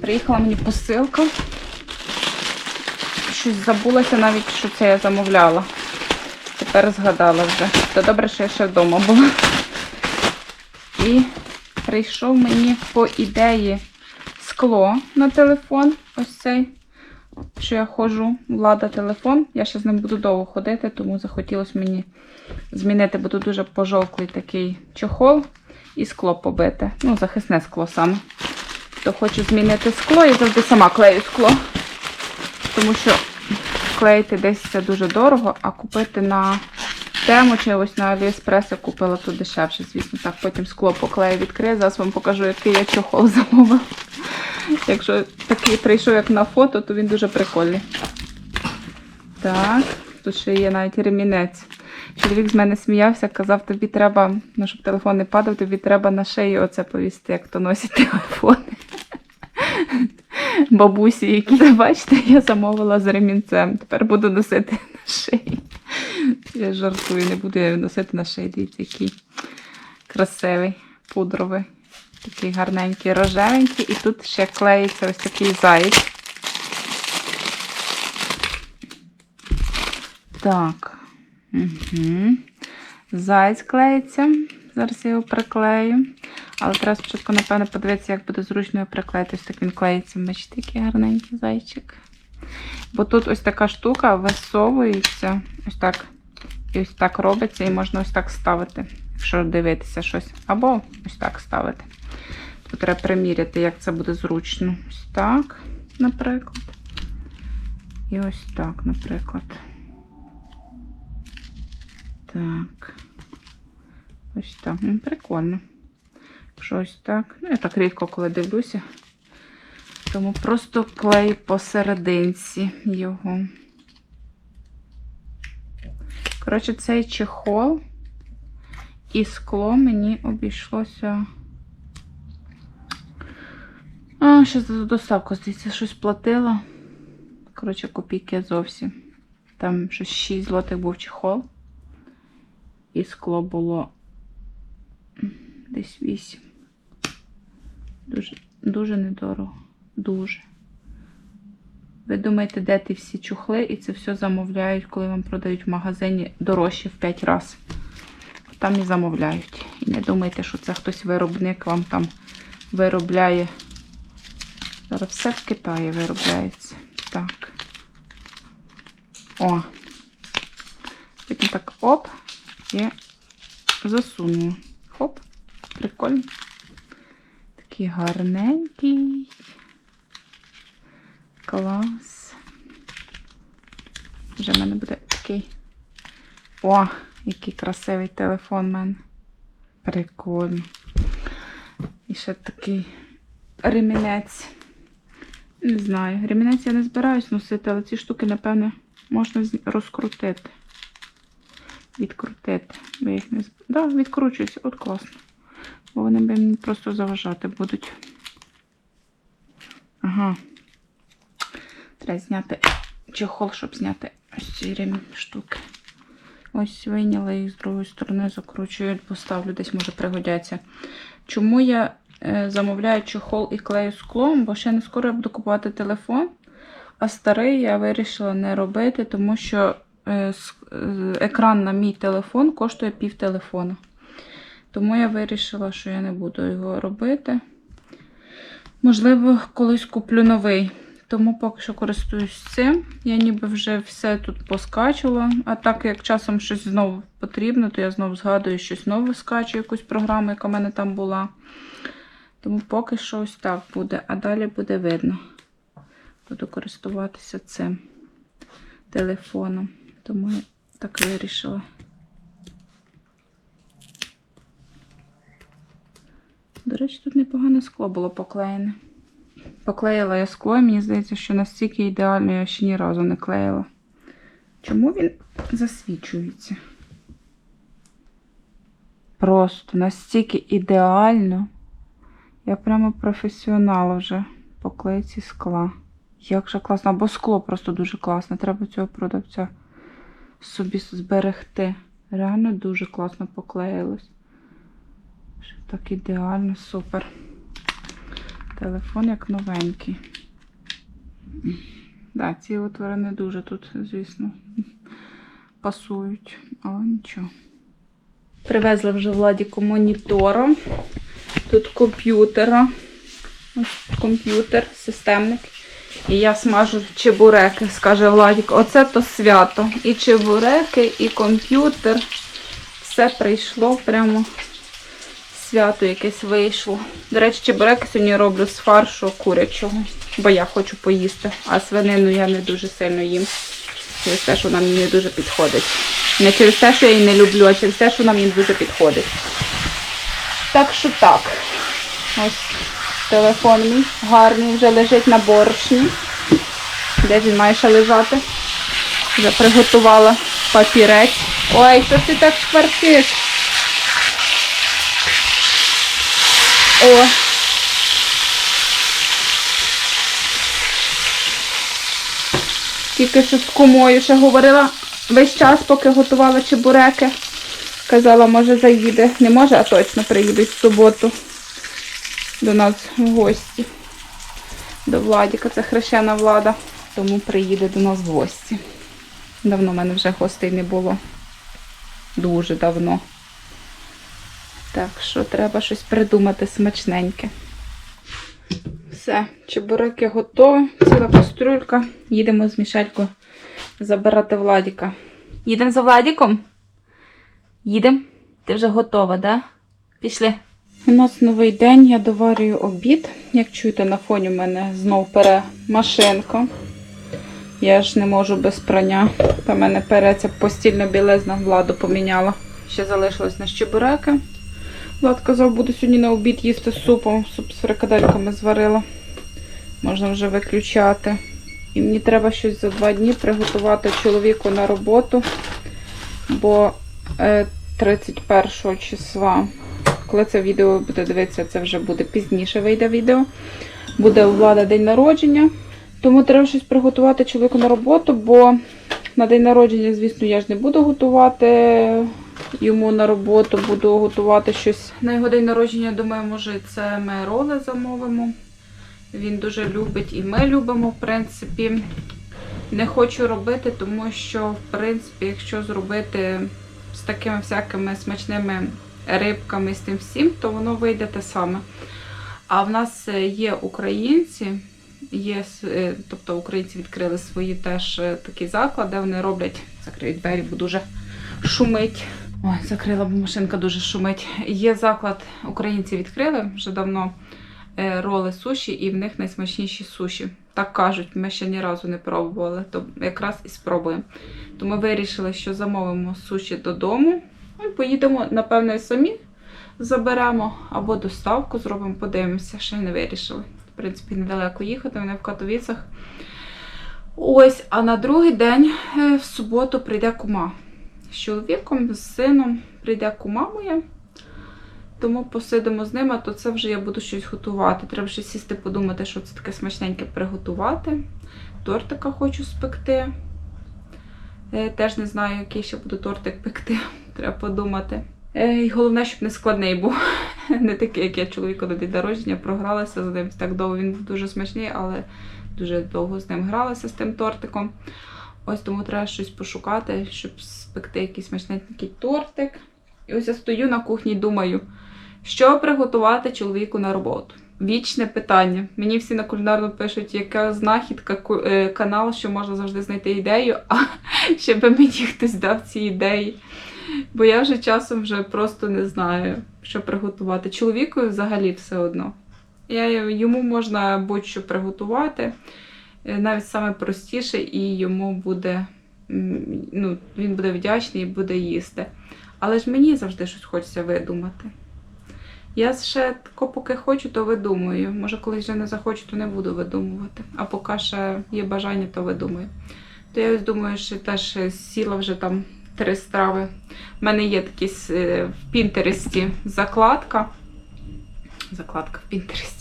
Приїхала мені посилка. Щось забулася навіть, що це я замовляла. Тепер згадала вже. То добре, що я ще вдома була. І прийшов мені по ідеї скло на телефон. Ось цей, що я ходжу, влада телефон. Я ще з ним буду довго ходити, тому захотілося мені змінити, бо тут дуже пожовклий такий чохол і скло побите. Ну, захисне скло саме. То хочу змінити скло і завжди сама клею скло. Тому що клеїти десь це дуже дорого, а купити на тему чи ось на Аліекспрес я купила тут дешевше, звісно. Так, потім скло поклею відкрию. Зараз вам покажу, який я чохол замовила. Якщо такий прийшов як на фото, то він дуже прикольний. Так, тут ще є навіть ремінець. Чоловік з мене сміявся, казав, тобі треба, ну, щоб телефон не падав, тобі треба на шиї оце повісти, як то носять телефони. Бабусі, які бачите, я замовила з ремінцем. Тепер буду носити на шиї. Я жартую, не буду я носити на шиї. Дивіться, який красивий, пудровий, такий гарненький, рожевенький. І тут ще клеїться ось такий заєць. Так. Угу. Заяць клеїться. Зараз я його приклею. Але треба спочатку, напевно, подивитися, як буде зручно приклеїти. Ось так він клеїться. Бачите, який гарненький зайчик. Бо тут ось така штука висовується. Ось так. І ось так робиться, і можна ось так ставити, якщо дивитися щось. Або ось так ставити. Тут треба приміряти, як це буде зручно. Ось так, наприклад. І ось так, наприклад. Так. Ось так. Ну, прикольно. Що ось так. Ну, я так рідко коли дивлюся. Тому просто клею посерединці його. Коротше, цей чехол і скло мені обійшлося. А, ще за доставку, здається, щось платила. Коротше, копійки зовсім. Там щось 6 злотих був чехол. І скло було десь 8. Дуже, дуже недорого. Дуже. Ви думаєте, де ті всі чухли, і це все замовляють, коли вам продають в магазині дорожче в 5 разів. Там і замовляють. І не думайте, що це хтось виробник вам там виробляє. Зараз все в Китаї виробляється. Так. О. Потім так оп. І засунула. Хоп. Прикольно. Такий гарненький. Клас. Вже в мене буде такий. О, який красивий телефон в мене. Прикольно. І ще такий ремінець. Не знаю. Ремінець я не збираюсь носити, але ці штуки, напевне, можна розкрутити. Відкрутити. Бо їх не зб... Да, відкручуюся. От класно. Бо вони мені просто заважати будуть. Ага. Треба зняти чехол, щоб зняти ось ці штуки. Ось вийняла їх з другої сторони, закручую, поставлю, десь може пригодяться. Чому я е, замовляю чехол і клею склом? Бо ще не скоро я буду купувати телефон, а старий я вирішила не робити, тому що е, е, екран на мій телефон коштує пів телефона. Тому я вирішила, що я не буду його робити. Можливо, колись куплю новий. Тому поки що користуюсь цим. Я ніби вже все тут поскачувала. А так як часом щось знову потрібно, то я знову згадую щось нове скачую, якусь програму, яка в мене там була. Тому поки що ось так буде, а далі буде видно. Буду користуватися цим телефоном. Тому я так вирішила. До речі, тут непогане скло було поклеєне. Поклеїла я скло, і мені здається, що настільки ідеально я ще ні разу не клеїла. Чому він засвічується? Просто настільки ідеально. Я прямо професіонал вже по клейці скла. Як же класно, або скло просто дуже класне. Треба цього продавця собі зберегти. Реально дуже класно поклеїлось. Що Так ідеально, супер. Телефон як новенький. Да, ці отвори не дуже тут, звісно, пасують, але нічого. Привезли вже Владіку монітора. Тут комп'ютера. Ось комп'ютер, системник. І я смажу чебуреки, скаже Владік. Оце то свято. І чебуреки, і комп'ютер. Все прийшло прямо свято якесь вийшло. До речі, чебуреки сьогодні роблю з фаршу курячого, бо я хочу поїсти. А свинину я не дуже сильно їм. Через те, що вона мені дуже підходить. Не через те, що я її не люблю, а через те, що вона мені дуже підходить. Так що так. Ось телефон мій гарний, вже лежить на борошні. Де він має ще лежати? Вже приготувала папірець. Ой, що ти так шкварчиш? О. Тільки що з кумою ще говорила весь час, поки готувала чебуреки. Казала, може заїде. Не може, а точно приїде в суботу до нас в гості. До Владіка, це хрещена влада, тому приїде до нас в гості. Давно в мене вже гостей не було. Дуже давно. Так що треба щось придумати смачненьке. Все, чебуреки готові, ціла кастрюлька. Їдемо з Мішелькою забирати Владіка. Їдемо за Владіком? Їдемо? Ти вже готова, так? Да? Пішли. У нас новий день, я доварюю обід. Як чуєте, на фоні в мене знов пере машинка. Я ж не можу без прання. Та мене переться постільна білизна, владу поміняла. Ще залишилось на щебуреки. Влад казав, буду сьогодні на обід їсти супом. Суп з фрикадельками зварила. Можна вже виключати. І мені треба щось за два дні приготувати чоловіку на роботу. Бо е, 31 числа, коли це відео буде дивитися, це вже буде пізніше вийде відео. Буде у влада день народження. Тому треба щось приготувати чоловіку на роботу, бо на день народження, звісно, я ж не буду готувати йому на роботу, буду готувати щось. На його день народження, думаю, може, це ми роли замовимо. Він дуже любить і ми любимо, в принципі. Не хочу робити, тому що, в принципі, якщо зробити з такими всякими смачними рибками, з тим всім, то воно вийде те саме. А в нас е, є українці, є, е, тобто українці відкрили свої теж е, такі заклади, вони роблять, закриють двері, бо дуже шумить. Ой, закрила, бо машинка дуже шумить. Є заклад, українці відкрили вже давно е, роли суші, і в них найсмачніші суші. Так кажуть, ми ще ні разу не пробували, то якраз і спробуємо. То ми вирішили, що замовимо суші додому. Ну, і поїдемо, напевно, самі заберемо або доставку зробимо, подивимося, ще не вирішили. В принципі, недалеко їхати, вони в Катовіцах. Ось, а на другий день, е, в суботу, прийде кума. З чоловіком, з сином прийде кума моя. Тому посидимо з ними, то це вже я буду щось готувати. Треба ще сісти подумати, що це таке смачненьке приготувати. Тортика хочу спекти. Е, Теж не знаю, який ще буду тортик пекти. Треба подумати. Е, І головне, щоб не складний був. Не такий, як я чоловіку на день народження, програлася з ним так довго. Він був дуже смачний, але дуже довго з ним гралася з тим тортиком. Ось тому треба щось пошукати, щоб спекти якийсь смачненький тортик. І ось я стою на кухні і думаю, що приготувати чоловіку на роботу. Вічне питання. Мені всі на кулінарну пишуть, яка знахідка е, канал, що можна завжди знайти ідею, а щоб мені хтось дав ці ідеї. Бо я вже часом вже просто не знаю, що приготувати. Чоловіку взагалі все одно. Я, йому можна будь-що приготувати, навіть саме простіше, і йому буде, ну, він буде вдячний і буде їсти. Але ж мені завжди щось хочеться видумати. Я ще поки хочу, то видумую. Може, колись вже не захочу, то не буду видумувати. А поки ще є бажання, то видумаю. То я ось думаю, що теж сіла вже там три страви. У мене є такі е, в Пінтересті закладка. Закладка в Пінтересті.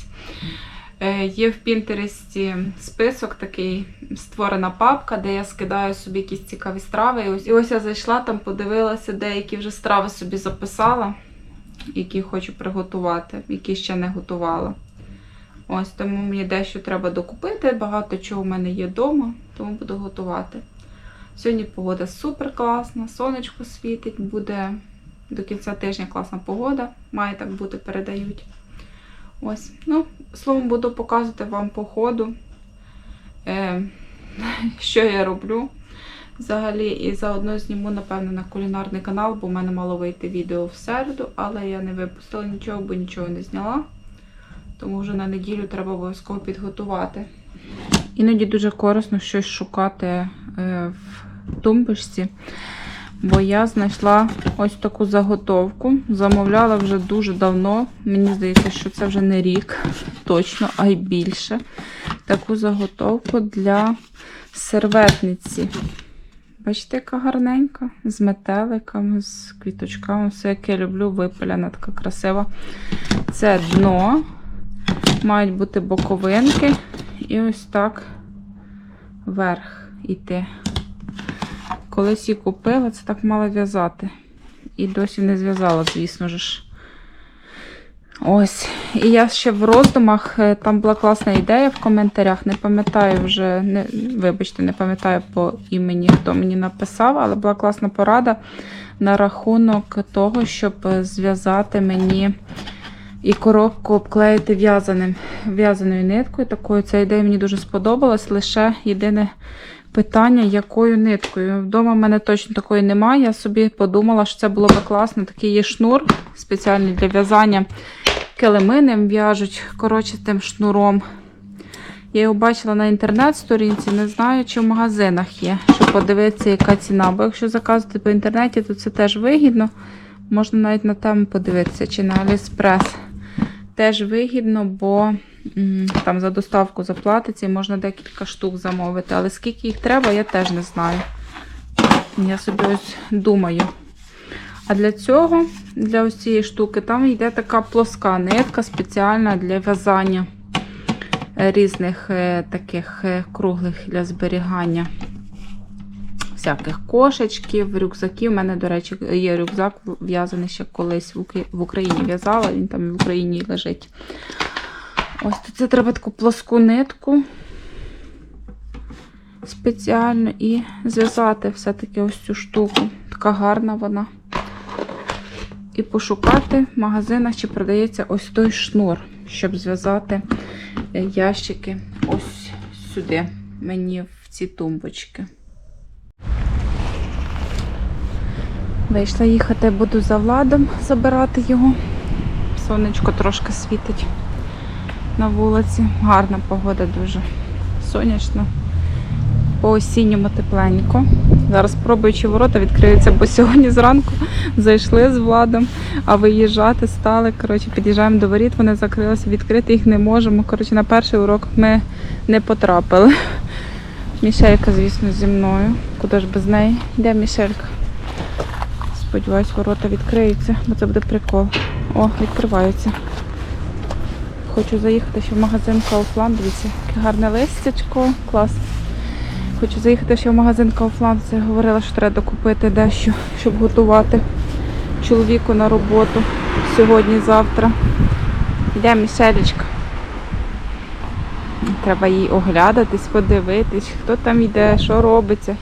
Е, Є в Пінтересті список такий, створена папка, де я скидаю собі якісь цікаві страви. І ось, і ось я зайшла там, подивилася, деякі вже страви собі записала, які хочу приготувати, які ще не готувала. Ось тому мені дещо треба докупити. Багато чого в мене є вдома, тому буду готувати. Сьогодні погода супер класна, сонечко світить, буде до кінця тижня класна погода. Має так бути, передають. Ось, ну, словом, буду показувати вам по ходу, е, що я роблю. Взагалі, і заодно зніму, напевно, на кулінарний канал, бо в мене мало вийти відео в середу, але я не випустила нічого, бо нічого не зняла. Тому вже на неділю треба обов'язково підготувати. Іноді дуже корисно щось шукати е, в тумбочці, бо я знайшла ось таку заготовку. Замовляла вже дуже давно. Мені здається, що це вже не рік, точно, а й більше. Таку заготовку для серветниці. Бачите, яка гарненька, з метеликами, з квіточками, все, як я люблю, випиляна, така красива. Це дно, мають бути боковинки, і ось так вверх іти. Колись її купила, це так мало в'язати. І досі не зв'язала, звісно ж. Ось. І я ще в роздумах, е, там була класна ідея в коментарях. Не пам'ятаю вже, не, вибачте, не пам'ятаю по імені, хто мені написав, але була класна порада на рахунок того, щоб зв'язати мені і коробку обклеїти в'язаним, в'язаною ниткою. Такою ця ідея мені дуже сподобалась. Лише єдине питання, якою ниткою. Вдома в мене точно такої немає. Я собі подумала, що це було би класно. Такий є шнур спеціальний для в'язання. Килими ним в'яжуть, коротше, тим шнуром. Я його бачила на інтернет-сторінці, не знаю, чи в магазинах є, щоб подивитися, яка ціна. Бо якщо заказувати по інтернеті, то це теж вигідно. Можна навіть на тему подивитися, чи на Аліспрес. Теж вигідно, бо там за доставку заплатиться і можна декілька штук замовити. Але скільки їх треба, я теж не знаю. Я собі ось думаю. А для цього, для ось цієї штуки, там йде така плоска нитка спеціальна для в'язання різних е, таких е, круглих для зберігання всяких кошечків, рюкзаків. У мене, до речі, є рюкзак в'язаний ще колись в Україні в'язала, він там і в Україні лежить. Ось тут це треба таку плоску нитку спеціально і зв'язати все-таки ось цю штуку. Така гарна вона. І пошукати в магазинах, чи продається ось той шнур, щоб зв'язати е, ящики ось сюди, мені в ці тумбочки. Вийшла їхати, буду за владом забирати його. Сонечко трошки світить на вулиці. Гарна погода дуже сонячна. По осінньому тепленько. Зараз спробую, чи ворота відкриються, бо сьогодні зранку зайшли з владом, а виїжджати стали. Коротше, під'їжджаємо до воріт, вони закрилися, відкрити їх не можемо. Коротше, на перший урок ми не потрапили. Мішелька, звісно, зі мною. Куди ж без неї? Де Мішелька? Сподіваюсь, ворота відкриються, бо це буде прикол. О, відкриваються. Хочу заїхати ще в магазин Kaufland. Дивіться, яке гарне листячко. Клас. Хочу заїхати ще в магазин Kaufland. Це говорила, що треба докупити дещо, щоб готувати чоловіку на роботу сьогодні-завтра. Йде Мішелечка. Треба їй оглядатись, подивитись, хто там йде, що робиться.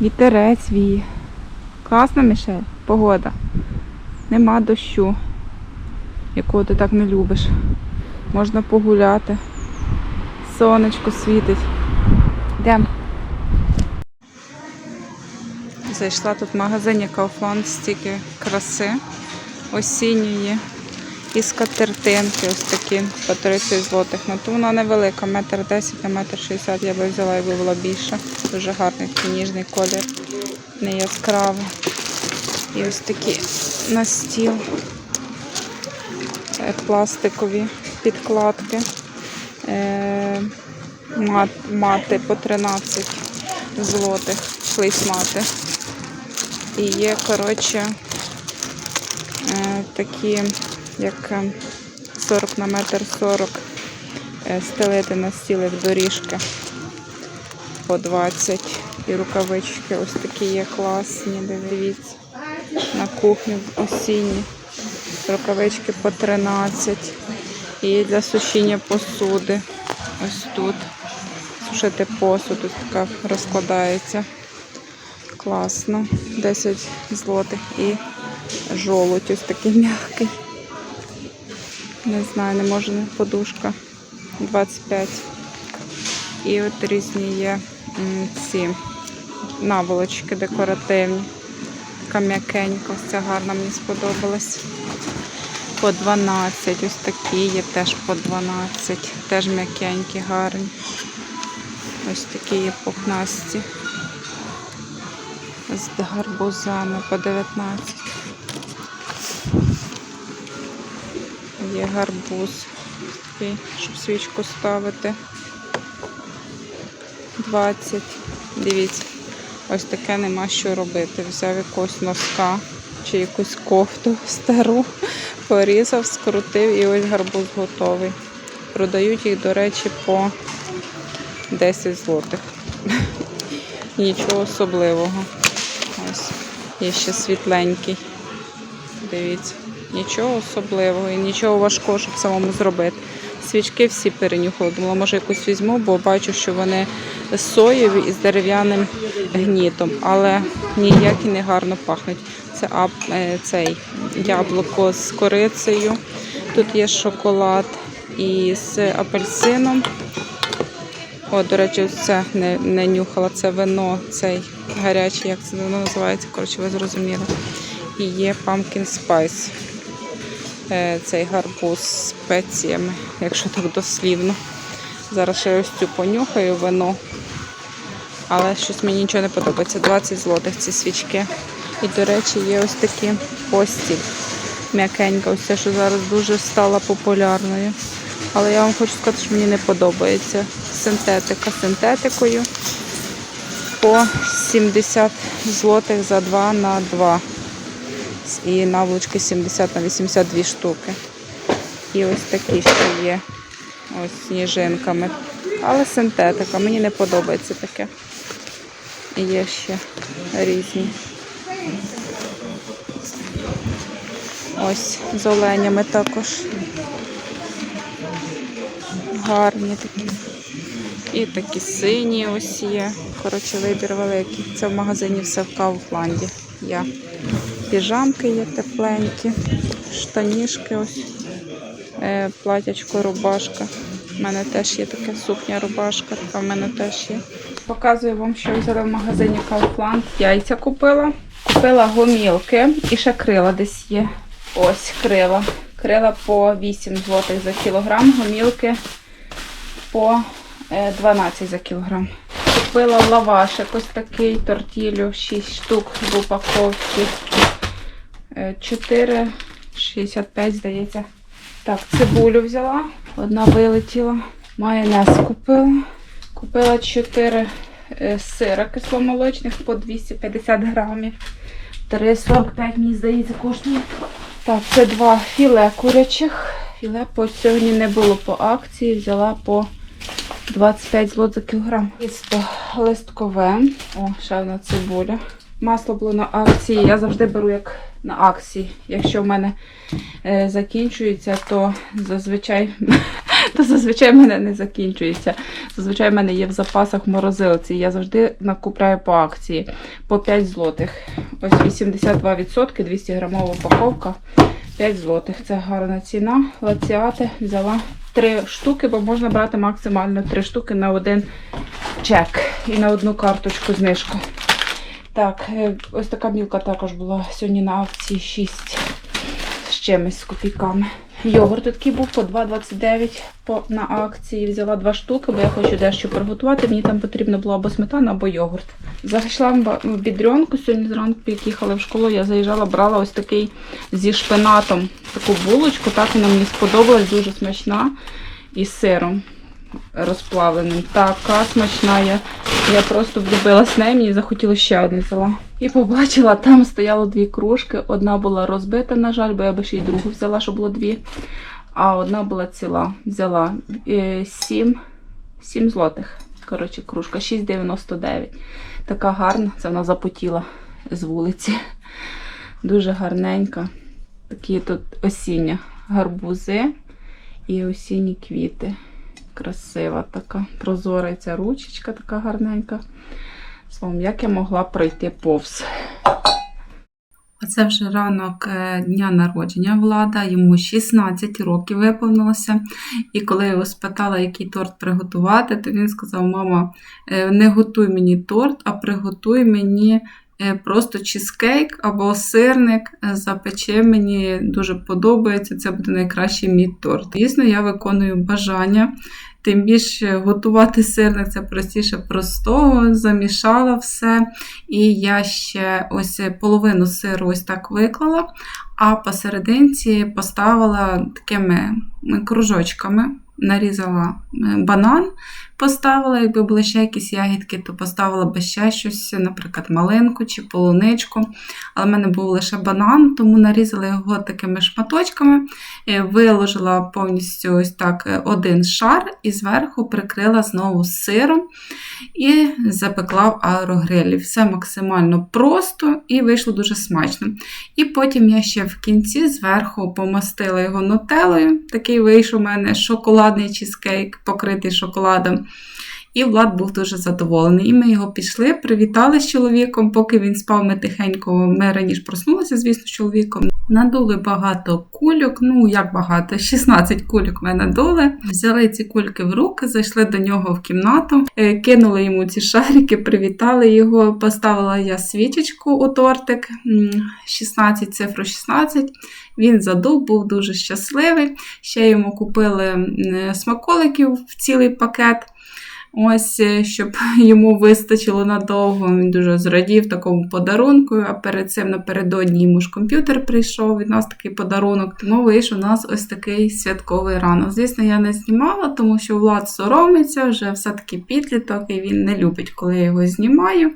Вітерець віє. Класна, Мішель, погода. Нема дощу, якого ти так не любиш. Можна погуляти. Сонечко світить. Йдемо. Зайшла тут в магазині Kaufland стільки краси осінньої. І скатертинки ось такі по 30 злотих. Ну, то вона невелика, метр 10 на метр 60 я би взяла, якби була більша. Дуже гарний ніжний колір, не яскравий. І ось такі на стіл е, пластикові підкладки. Е, Мати по 13 злотих, плейсмати. І є, коротше, е, такі, як е, 40 на метр 40 е, стелити на стіл, як доріжки по 20. І рукавички ось такі є класні, дивіться. На кухню осінні. Рукавички по 13. І для сушіння посуди. Ось тут. Сушити посуд, ось така розкладається. Класно. 10 злотих. І жолудь ось такий м'який. Не знаю, не може подушка. 25. І от різні є ці наволочки декоративні. Така м'якенька, ця гарна мені сподобалась. По 12. Ось такі є теж по 12. Теж м'якенькі, гарні. Ось такі є пухнасті. З гарбузами по 19. Є гарбуз. Такий, щоб свічку ставити. 20. Дивіться, ось таке нема що робити. Взяв якогось носка чи якусь кофту стару, порізав, скрутив і ось гарбуз готовий. Продають їх, до речі, по 10 злотих. Нічого особливого. Ось є ще світленький. Дивіться, нічого особливого і нічого важкого, щоб самому зробити. Свічки всі перенюхали. Думала, може якусь візьму, бо бачу, що вони соєві і з дерев'яним гнітом, але ніякі не гарно пахнуть. Це ап, е, цей яблуко з корицею. Тут є шоколад і з апельсином. О, до речі, це не, не нюхала, це вино, цей гарячий, як це воно називається, коротше, ви зрозуміли. І є pumpkin spice. Е, Цей гарбуз з спеціями, якщо так дослівно. Зараз ще ось цю понюхаю вино. Але щось мені нічого не подобається. 20 злотих ці свічки. І, до речі, є ось такі постіль. М'якенька, ось це, що зараз дуже стала популярною. Але я вам хочу сказати, що мені не подобається. Синтетика синтетикою по 70 злотих за 2 на 2. І наволочки 70 на 82 штуки. І ось такі ще є. Ось сніжинками. Але синтетика, мені не подобається таке. І є ще різні. Ось з оленями також. Гарні такі. І такі сині ось є. Коротше, вибір великий. Це в магазині все в Кауфланді. Я. Піжамки є тепленькі, штанішки ось, е, платячко, рубашка. У мене теж є така сукня рубашка, така в мене теж є. Показую вам, що взяла в магазині Kaufland. Яйця купила. Купила гомілки і ще крила десь є. Ось крила. Крила по 8 злотих за кілограм, гомілки по е, 12 за кілограм. Купила лавашик ось такий тортілю, 6 штук в упаковці. Е, 4,65, здається. Так, цибулю взяла, одна вилетіла. Майонез купила. Купила 4 е, сира кисломолочних по 250 грамів. 3,45, мені здається, коштує. Так, це два філе курячих. Філе по сьогодні не було по акції, взяла по 25 злот за кілограм. Тісто листкове. О, ще цибуля. Масло було на акції. Я завжди беру як на акції. Якщо в мене е, закінчується, то зазвичай, то зазвичай в мене не закінчується. Зазвичай в мене є в запасах в морозилці. Я завжди накупляю по акції по 5 злотих. Ось 82%, 200 грамова упаковка. 5 злотих. Це гарна ціна. Лаціати взяла 3 штуки, бо можна брати максимально 3 штуки на один чек і на одну карточку знижку. Так, е, ось така мілка також була сьогодні на акції 6 з чимось з копійками. Йогурт такий був по 2,29 на акції. Взяла два штуки, бо я хочу дещо приготувати. Мені там потрібно було або сметана, або йогурт. Зайшла в бідрянку сьогодні зранку, як їхала в школу, я заїжджала, брала ось такий зі шпинатом таку булочку. Так вона мені сподобалась, дуже смачна. І з сиром розплавленим. Така смачна. Я, я просто влюбилась в неї, мені захотілося ще одне взяла. І побачила, там стояло дві кружки. Одна була розбита, на жаль, бо я би ще й другу взяла, щоб було дві. А одна була ціла. Взяла 7, 7 злотих. Коротше, кружка 6,99. Така гарна, це вона запотіла з вулиці. Дуже гарненька. Такі тут осіння гарбузи. І осінні квіти. Красива така, прозора ця ручечка така гарненька. Словом, як я могла пройти повз. Оце вже ранок е, дня народження влада, йому 16 років виповнилося. І коли я його спитала, який торт приготувати, то він сказав: Мама, е, не готуй мені торт, а приготуй мені просто чизкейк або сирник. е, Запече мені дуже подобається. Це буде найкращий мій торт. Дійсно, я виконую бажання. Тим більше готувати сирник це простіше простого, замішала все. І я ще ось половину сиру ось так виклала, а посерединці поставила такими кружочками, нарізала е, банан, поставила, якби були ще якісь ягідки, то поставила би ще щось, наприклад, малинку чи полуничку. Але в мене був лише банан, тому нарізала його такими шматочками, е, виложила повністю ось так е, один шар і зверху прикрила знову сиром і запекла в аерогрилі. Все максимально просто і вийшло дуже смачно. І потім я ще в кінці зверху помастила його нутеллою. Такий вийшов у мене шоколадний чизкейк, покритий шоколадом. І Влад був дуже задоволений. І ми його пішли, привітали з чоловіком, поки він спав, ми тихенько, ми раніше проснулися, звісно, з чоловіком. Надули багато кульок, ну як багато, 16 кульок ми надули. Взяли ці кульки в руки, зайшли до нього в кімнату, е, кинули йому ці шарики, привітали його. Поставила я свічечку у тортик, 16, цифру 16. Він задув, був дуже щасливий. Ще йому купили смаколиків в цілий пакет. Ось, е, щоб йому вистачило надовго. Він дуже зрадів такому подарунку. А перед цим напередодні йому ж комп'ютер прийшов від нас такий подарунок. Тому вийшов у нас ось такий святковий ранок. Звісно, я не знімала, тому що Влад соромиться, вже все-таки підліток, і він не любить, коли я його знімаю.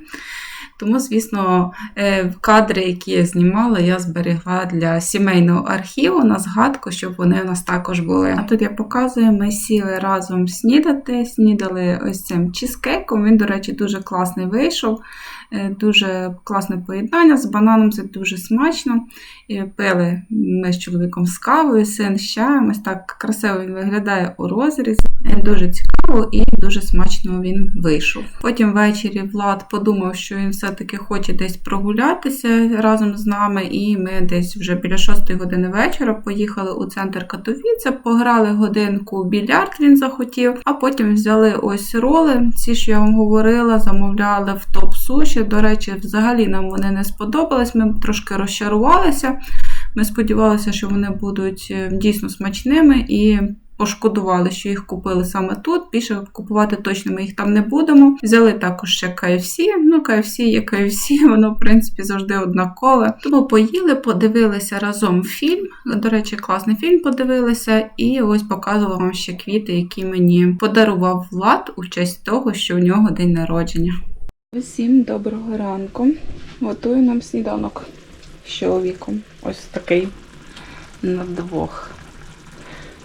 Тому, звісно, е, кадри, які я знімала, я зберегла для сімейного архіву на згадку, щоб вони у нас також були. А тут я показую, ми сіли разом снідати, снідали ось цим чізкейком. Він, до речі, дуже класний вийшов. Е, Дуже класне поєднання з бананом, це дуже смачно. Пили ми з чоловіком з кавою, син з чаєм. Ось так красиво він виглядає у розрізі. Е, Дуже цікаво і дуже смачно він вийшов. Потім ввечері Влад подумав, що він все-таки хоче десь прогулятися разом з нами, і ми десь вже біля 6 години вечора поїхали у центр Катовіця, пограли годинку в більярд, він захотів, а потім взяли ось роли. Ці, що я вам говорила, замовляли в топ суші. До речі, взагалі нам вони не сподобались. Ми трошки розчарувалися. Ми сподівалися, що вони будуть е, дійсно смачними і пошкодували, що їх купили саме тут. Більше купувати точно ми їх там не будемо. Взяли також ще KFC. Ну, KFC є KFC, воно, в принципі, завжди однакове. Тому поїли, подивилися разом фільм. До речі, класний фільм подивилися, і ось показувала вам ще квіти, які мені подарував Влад у честь того, що у нього день народження. Всім доброго ранку. Готую нам сніданок з чоловіком. Ось такий на двох.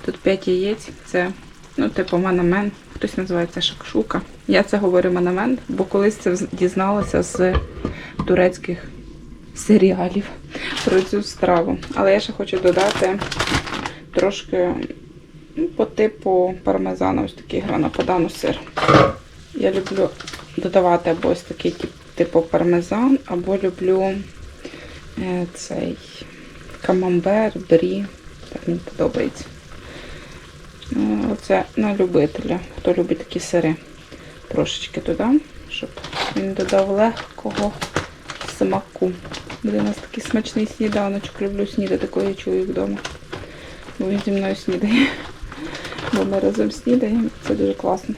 Тут 5 яєць, це, ну, типу, манамен. Хтось називає це шакшука. Я це говорю манамен, бо колись це дізналася з турецьких серіалів про цю страву. Але я ще хочу додати трошки ну, по типу пармезану, ось такий гранападану сир. Я люблю додавати або ось такий типу пармезан, або люблю е, цей камамбер, брі. Так мені подобається. Ну, Оце на любителя, хто любить такі сири. Трошечки додам, щоб він додав легкого смаку. Буде у нас такий смачний сніданочок. Люблю снідати, коли я чоловік вдома. Бо він зі мною снідає. Бо ми разом снідаємо. Це дуже класно.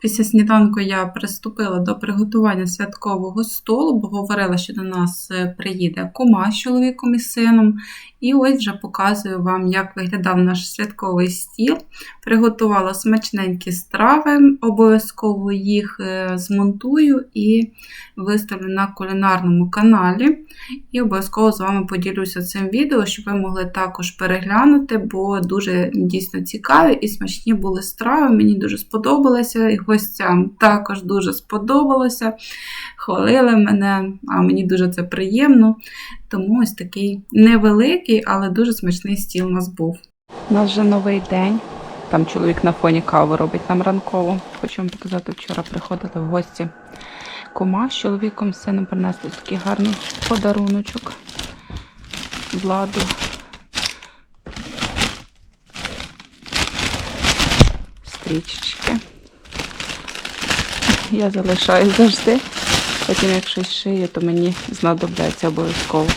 Після сніданку я приступила до приготування святкового столу, бо говорила, що до нас е, приїде кума з чоловіком і сином. І ось вже показую вам, як виглядав наш святковий стіл. Приготувала смачненькі страви, обов'язково їх е, змонтую і виставлю на кулінарному каналі. І обов'язково з вами поділюся цим відео, щоб ви могли також переглянути, бо дуже дійсно цікаві і смачні були страви. Мені дуже сподобалося, і гостям також дуже сподобалося. Хвалили мене, а мені дуже це приємно. Тому ось такий невеликий, але дуже смачний стіл у нас був. У нас вже новий день. Там чоловік на фоні каву робить нам ранкову. Хочу вам показати, вчора приходили в гості кума з чоловіком сином принесли такий гарний подаруночок. Владу. Стрічечки. Я залишаю завжди. Потім, як щось шию, то мені знадобляться обов'язково.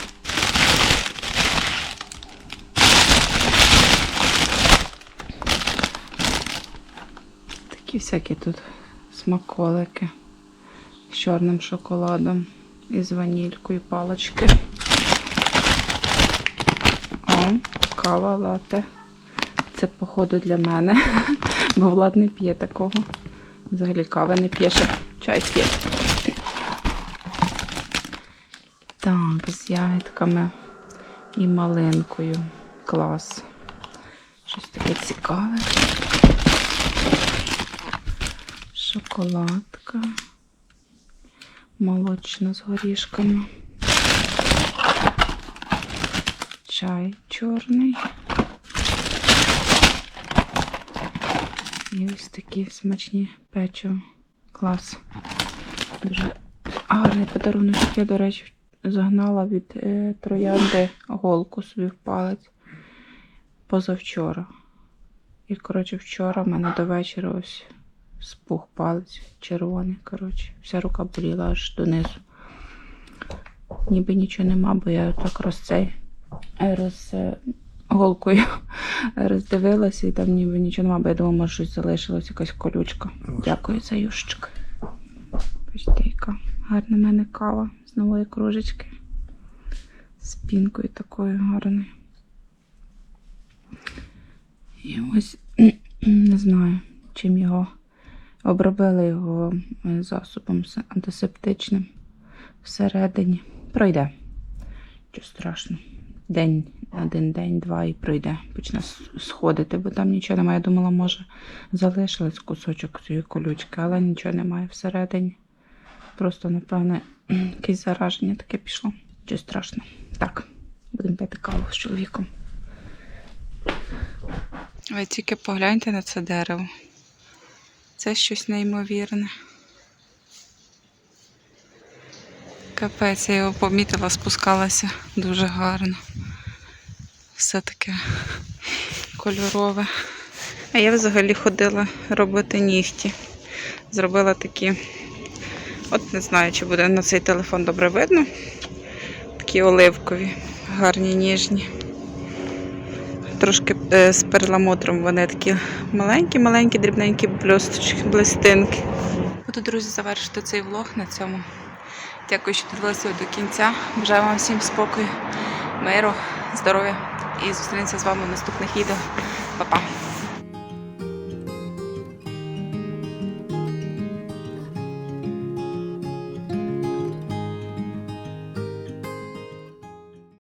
Такі всякі тут смаколики з чорним шоколадом і з ванількою палочки. О, кава лате. Це, походу, для мене, бо Влад не п'є такого. Взагалі кави не п'є, ще чай п'є. Так, з ягідками і малинкою. Клас. Щось таке цікаве. Шоколадка. Молочна з горішками. Чай чорний. І ось такі смачні печиво. Клас. Дуже гарний подарунок. Я, до речі, загнала від е, троянди голку собі в палець позавчора. І, коротше, вчора в мене до вечора ось спух палець червоний. Коротше, вся рука боліла аж донизу. Ніби нічого нема, бо я так роз цей роз е, голкою роздивилася і там ніби нічого нема, бо я думала, може щось залишилось, якась колючка. Дякую за юшечки. Бачите, яка гарна в мене кава з нової кружечки. З пінкою такою гарною. І ось не знаю, чим його обробили його е, засобом антисептичним всередині. Пройде. Що страшно. День, один день, два і пройде. Почне сходити, бо там нічого немає. Я думала, може, залишилось кусочок цієї колючки, але нічого немає всередині. Просто, напевне, якесь зараження таке пішло. Що страшно. Так, будемо пити каву з чоловіком. Ви тільки погляньте на це дерево. Це щось неймовірне. Капець, я його помітила, спускалася дуже гарно. Все таке кольорове. А я взагалі ходила робити нігті. Зробила такі, от не знаю, чи буде на цей телефон добре видно. Такі оливкові, гарні, ніжні. Трошки е, з перламутром вони такі маленькі-маленькі, дрібненькі блісточки, блистинки. Буду, друзі, завершити цей влог на цьому. Дякую, що дивилися до кінця. Бажаю вам всім спокою, миру, здоров'я і зустрінемося з вами в наступних відео. Па-па!